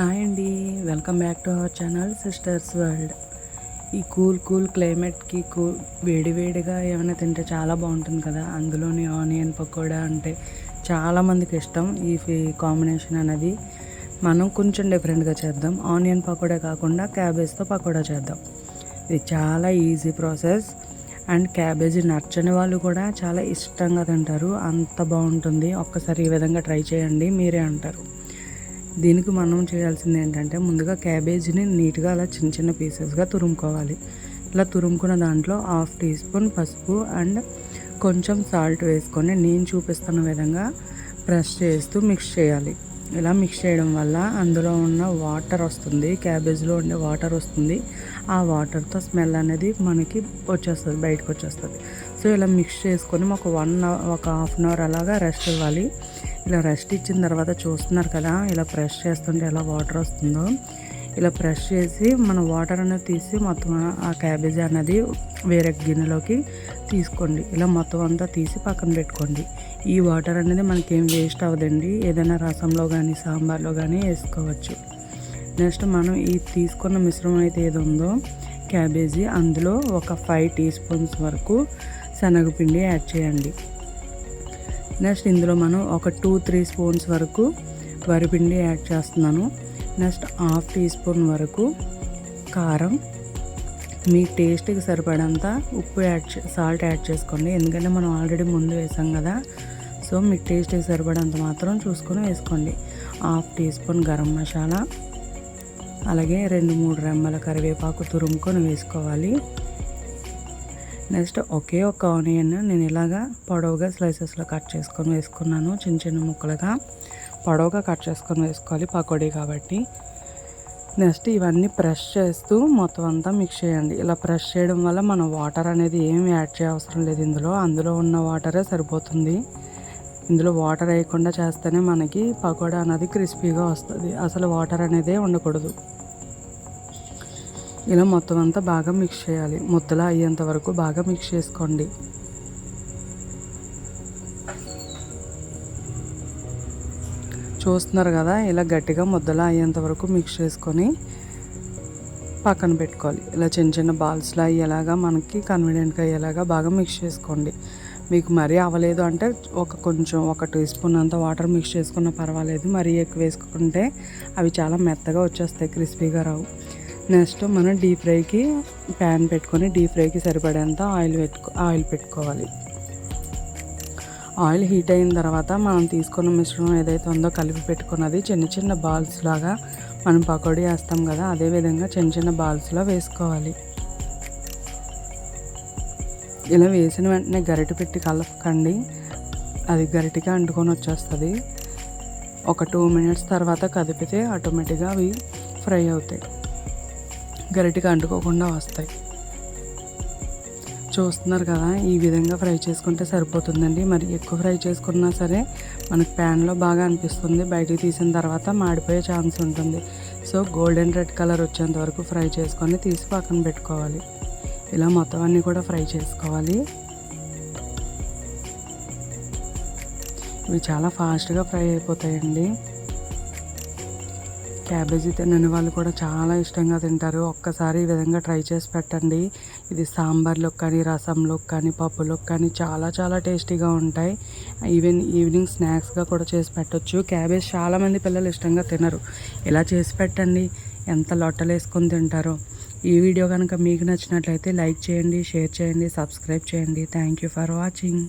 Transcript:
Hi అండి. Welcome back to our channel sisters world. ఈ cool cool క్లైమేట్కి cool వేడి వేడిగా ఏమైనా తింటే చాలా బాగుంటుంది కదా. అందులోని ఆనియన్ పకోడా అంటే చాలామందికి ఇష్టం ఈ కాంబినేషన్ అనేది. మనం కొంచెం డిఫరెంట్గా చేద్దాం. ఆనియన్ పకోడా కాకుండా క్యాబేజ్తో పకోడా చేద్దాం. ఇది చాలా ఈజీ ప్రాసెస్. అండ్ క్యాబేజీ నచ్చని వాళ్ళు కూడా చాలా ఇష్టంగా తింటారు. అంత బాగుంటుంది. ఒక్కసారి ఈ విధంగా ట్రై చేయండి. మీరే అంటారు. దీనికి మనం చేయాల్సింది ఏంటంటే ముందుగా క్యాబేజీని నీట్గా అలా చిన్న చిన్న పీసెస్గా తురుముకోవాలి. ఇలా తురుముకున్న దాంట్లో హాఫ్ టీ స్పూన్ పసుపు అండ్ కొంచెం సాల్ట్ వేసుకొని నేను చూపిస్తున్న విధంగా ప్రెస్ చేస్తూ మిక్స్ చేయాలి. ఇలా మిక్స్ చేయడం వల్ల అందులో ఉన్న వాటర్ వస్తుంది క్యాబేజ్లో ఉండే వాటర్ వస్తుంది. ఆ వాటర్తో స్మెల్ అనేది మనకి వచ్చేస్తుంది బయటకు వచ్చేస్తుంది. సో ఇలా మిక్స్ చేసుకొని మాకు వన్ ఒక హాఫ్ అన్ అవర్ అలాగా రెస్ట్ ఇవ్వాలి. ఇలా రెస్ట్ ఇచ్చిన తర్వాత చూస్తున్నారు కదా ఇలా ప్రెష్ చేస్తుంటే ఎలా వాటర్ వస్తుందో. ఇలా ప్రెష్ చేసి మన వాటర్ అనేది తీసి మొత్తం ఆ క్యాబేజీ అనేది వేరే గిన్నెలోకి తీసుకోండి. ఇలా మొత్తం అంతా తీసి పక్కన పెట్టుకోండి. ఈ వాటర్ అనేది మనకేం వేస్ట్ అవ్వదండి. ఏదైనా రసంలో కానీ సాంబార్లో కానీ వేసుకోవచ్చు. నెక్స్ట్ మనం ఈ తీసుకున్న మిశ్రమం అయితే ఏది ఉందో క్యాబేజీ అందులో ఒక ఫైవ్ టీ స్పూన్స్ వరకు శనగపిండి యాడ్ చేయండి. నెక్స్ట్ ఇందులో మనం ఒక టూ త్రీ స్పూన్స్ వరకు వరిపిండి యాడ్ చేస్తున్నాను. నెక్స్ట్ హాఫ్ టీ స్పూన్ వరకు కారం. మీ టేస్ట్కి సరిపడంత ఉప్పు యాడ్ సాల్ట్ యాడ్ చేసుకోండి. ఎందుకంటే మనం ఆల్రెడీ ముందు వేసాం కదా. సో మీ టేస్ట్కి సరిపడంత మాత్రం చూసుకొని వేసుకోండి. Half teaspoon garam masala. అలాగే రెండు మూడు రెమ్మల కరివేపాకు తురుముకొని వేసుకోవాలి. నెక్స్ట్ ఒకే ఒక ఆనియన్ నేను ఇలాగా పొడవుగా స్లైసెస్లో కట్ చేసుకొని వేసుకున్నాను చిన్న చిన్న ముక్కలుగా. పొడవుగా కట్ చేసుకొని వేసుకోవాలి పకోడీ కాబట్టి. నెక్స్ట్ ఇవన్నీ ప్రెష్ చేస్తూ మొత్తం అంతా మిక్స్ చేయండి. ఇలా ప్రెష్ చేయడం వల్ల మనం వాటర్ అనేది ఏమి యాడ్ చేయవసరం లేదు ఇందులో. అందులో ఉన్న వాటరే సరిపోతుంది. ఇందులో వాటర్ వేయకుండా చేస్తేనే మనకి పకోడా అనేది క్రిస్పీగా వస్తుంది. అసలు వాటర్ అనేదే ఉండకూడదు. ఇలా మొత్తం అంతా బాగా మిక్స్ చేయాలి. ముద్దలా అయ్యేంత వరకు బాగా మిక్స్ చేసుకోండి. చూస్తున్నారు కదా ఇలా గట్టిగా ముద్దలా అయ్యేంత వరకు మిక్స్ చేసుకొని పక్కన పెట్టుకోవాలి. ఇలా చిన్న చిన్న బాల్స్లో అయ్యేలాగా మనకి కన్వీనియంట్గా అయ్యేలాగా బాగా మిక్స్ చేసుకోండి. మీకు మరీ అవ్వలేదు అంటే ఒక కొంచెం ఒక టీ స్పూన్ అంత వాటర్ మిక్స్ చేసుకున్న పర్వాలేదు. మరీ ఎక్కువ వేసుకుంటే అవి చాలా మెత్తగా వచ్చేస్తాయి క్రిస్పీగా రావు. నెక్స్ట్ మనం డీప్ ఫ్రైకి ప్యాన్ పెట్టుకొని డీప్ ఫ్రైకి సరిపడేంత ఆయిల్ పెట్టుకో ఆయిల్ పెట్టుకోవాలి. ఆయిల్ హీట్ అయిన తర్వాత మనం తీసుకున్న మిశ్రమం ఏదైతే ఉందో కలిపి పెట్టుకున్నది చిన్న చిన్న బాల్స్ లాగా మనం పకోడీ వేస్తాం కదా అదేవిధంగా చిన్న చిన్న బాల్స్లో వేసుకోవాలి. ఇలా వేసిన వెంటనే గరిటె పెట్టి కలపకండి. అది గరిటిగా అంటుకొని వచ్చేస్తుంది. ఒక టూ మినిట్స్ తర్వాత కదిపితే ఆటోమేటిక్గా అవి ఫ్రై అవుతాయి. గరిటిగా అంటుకోకుండా వస్తాయి. చూస్తున్నారు కదా ఈ విధంగా ఫ్రై చేసుకుంటే సరిపోతుందండి. మరి ఎక్కువ ఫ్రై చేసుకున్నా సరే మనకు ప్యాన్లో బాగా అనిపిస్తుంది. బయటికి తీసిన తర్వాత మాడిపోయే ఛాన్స్ ఉంటుంది. సో గోల్డెన్ రెడ్ కలర్ వచ్చేంత వరకు ఫ్రై చేసుకొని తీసి పక్కన పెట్టుకోవాలి. ఇలా మొత్తం అన్నీ కూడా ఫ్రై చేసుకోవాలి. ఇవి చాలా ఫాస్ట్గా ఫ్రై అయిపోతాయండి. క్యాబేజీ తినని వాళ్ళు కూడా చాలా ఇష్టంగా తింటారు. ఒక్కసారి ఈ విధంగా ట్రై చేసి పెట్టండి. ఇది సాంబార్లో కానీ రసంలో కానీ పప్పులో కానీ చాలా చాలా టేస్టీగా ఉంటాయి. ఈవెన్ ఈవినింగ్ స్నాక్స్గా కూడా చేసి పెట్టచ్చు. క్యాబేజ్ చాలామంది పిల్లలు ఇష్టంగా తినరు. ఇలా చేసి పెట్టండి. ఎంత లొట్టలు వేసుకొని తింటారో. ఈ వీడియో కనుక మీకు నచ్చినట్లయితే లైక్ చేయండి షేర్ చేయండి సబ్స్క్రైబ్ చేయండి. Thank you for watching